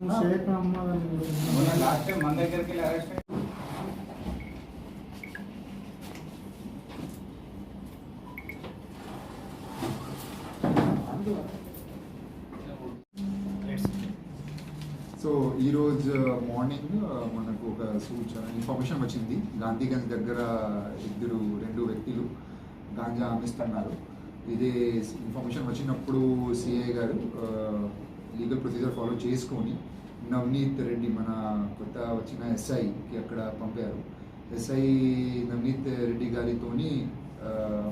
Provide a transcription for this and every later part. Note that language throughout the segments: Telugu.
షేక్ అహ్మద్ అని మొన్న లాస్ట్ టైం మన దగ్గరికి వెళ్ళి అరెస్ట్ అయ్యి- సో ఈరోజు మార్నింగ్ మనకు ఒక సూచన ఇన్ఫర్మేషన్ వచ్చింది. గాంధీగంజ్ దగ్గర ఇద్దరు రెండు వ్యక్తులు గాంజా అమ్మిస్తున్నారు. ఇదే ఇన్ఫర్మేషన్ వచ్చినప్పుడు సిఐ గారు లీగల్ ప్రొసీజర్ ఫాలో చేసుకొని నవనీత్ రెడ్డి మన కొత్త వచ్చిన ఎస్ఐకి అక్కడ పంపారు. ఎస్ఐ నవనీత్ రెడ్డి గారితోని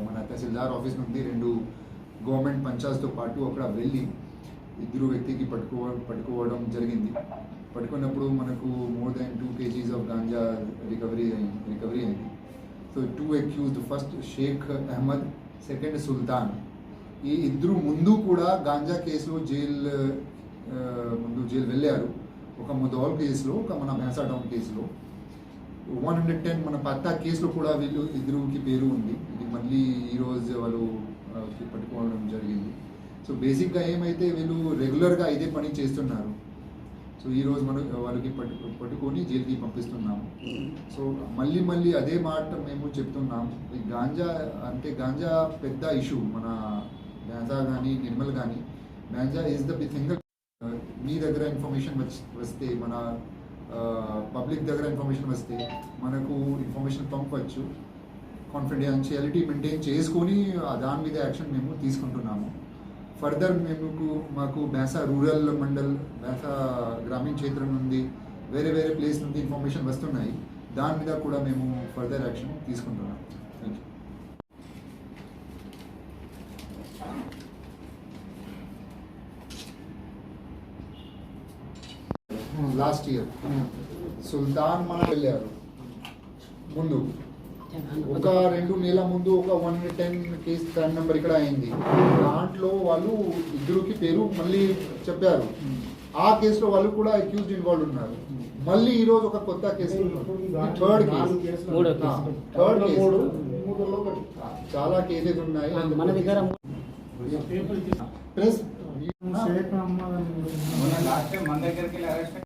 మన తహసీల్దార్ ఆఫీస్ నుండి రెండు గవర్నమెంట్ పంచాయత్తో పాటు అక్కడ వెళ్ళి ఇద్దరు వ్యక్తికి పట్టుకో పట్టుకోవడం జరిగింది. పట్టుకున్నప్పుడు మనకు more than two kgs of ganja recovery అయింది రికవరీ అయింది. So two accused first Sheikh Ahmed second Sultan ఈ ఇద్దరు ముందు కూడా గాంజా కేసులో జైలు ముందు జైలు వెళ్ళారు. ఒక ముదోల్ కేసులో ఒక మన మేసాడౌన్ కేసులో. వన్ హండ్రెడ్ టెన్ మన పత్తా కేసులో కూడా వీళ్ళు ఇద్దరుకి పేరు ఉంది. ఇది మళ్ళీ ఈరోజు వాళ్ళు పట్టుకోవడం జరిగింది. సో బేసిక్గా ఏమైతే వీళ్ళు రెగ్యులర్గా ఇదే పని చేస్తున్నారు. సో ఈరోజు మనం వాళ్ళకి పట్టు పట్టుకొని జైలుకి పంపిస్తున్నాము. సో మళ్ళీ మళ్ళీ అదే మాట మేము చెప్తున్నాం. ఈ గాంజా అంటే గాంజా పెద్ద ఇష్యూ మన గాంజా కానీ నిర్మల్ కానీ గాంజా ఈజ్ ద సింగిల్ మీ దగ్గర ఇన్ఫర్మేషన్ వస్తే మన పబ్లిక్ దగ్గర ఇన్ఫర్మేషన్ వస్తే మనకు ఇన్ఫర్మేషన్ పంపవచ్చు కాన్ఫిడెన్షియాలిటీ మెయింటైన్ చేసుకొని దాని మీద యాక్షన్ మేము తీసుకుంటున్నాము. ఫర్దర్ మేము మాకు బేసా రూరల్ మండల్ బేసా గ్రామీణ క్షేత్రం నుండి వేరే వేరే ప్లేస్ నుండి ఇన్ఫర్మేషన్ వస్తున్నాయి. దాని మీద కూడా మేము ఫర్దర్ యాక్షన్ తీసుకుంటున్నాం లాస్ట్ ఇయర్ సుల్తాన్ మన వెళ్ళారు. ముందు. ఒక రెండు నెలల ముందు ఒక one ten case ten number ఇక్కడ అయింది. దాంట్లో వాళ్ళు ఇద్దరుకి పేరు మళ్ళీ చెప్పారు. ఆ కేసులో వాళ్ళు కూడా అక్యూజ్డ్ ఇన్వాల్వ్ ఉన్నారు. మళ్ళీ ఈ రోజు ఒక కొత్త case third case. Third case చాలా కేసెస్ ఉన్నాయి. మన ప్రెస్ మొన్న లాస్ట్ టైం మన దగ్గరికి అరెస్ట్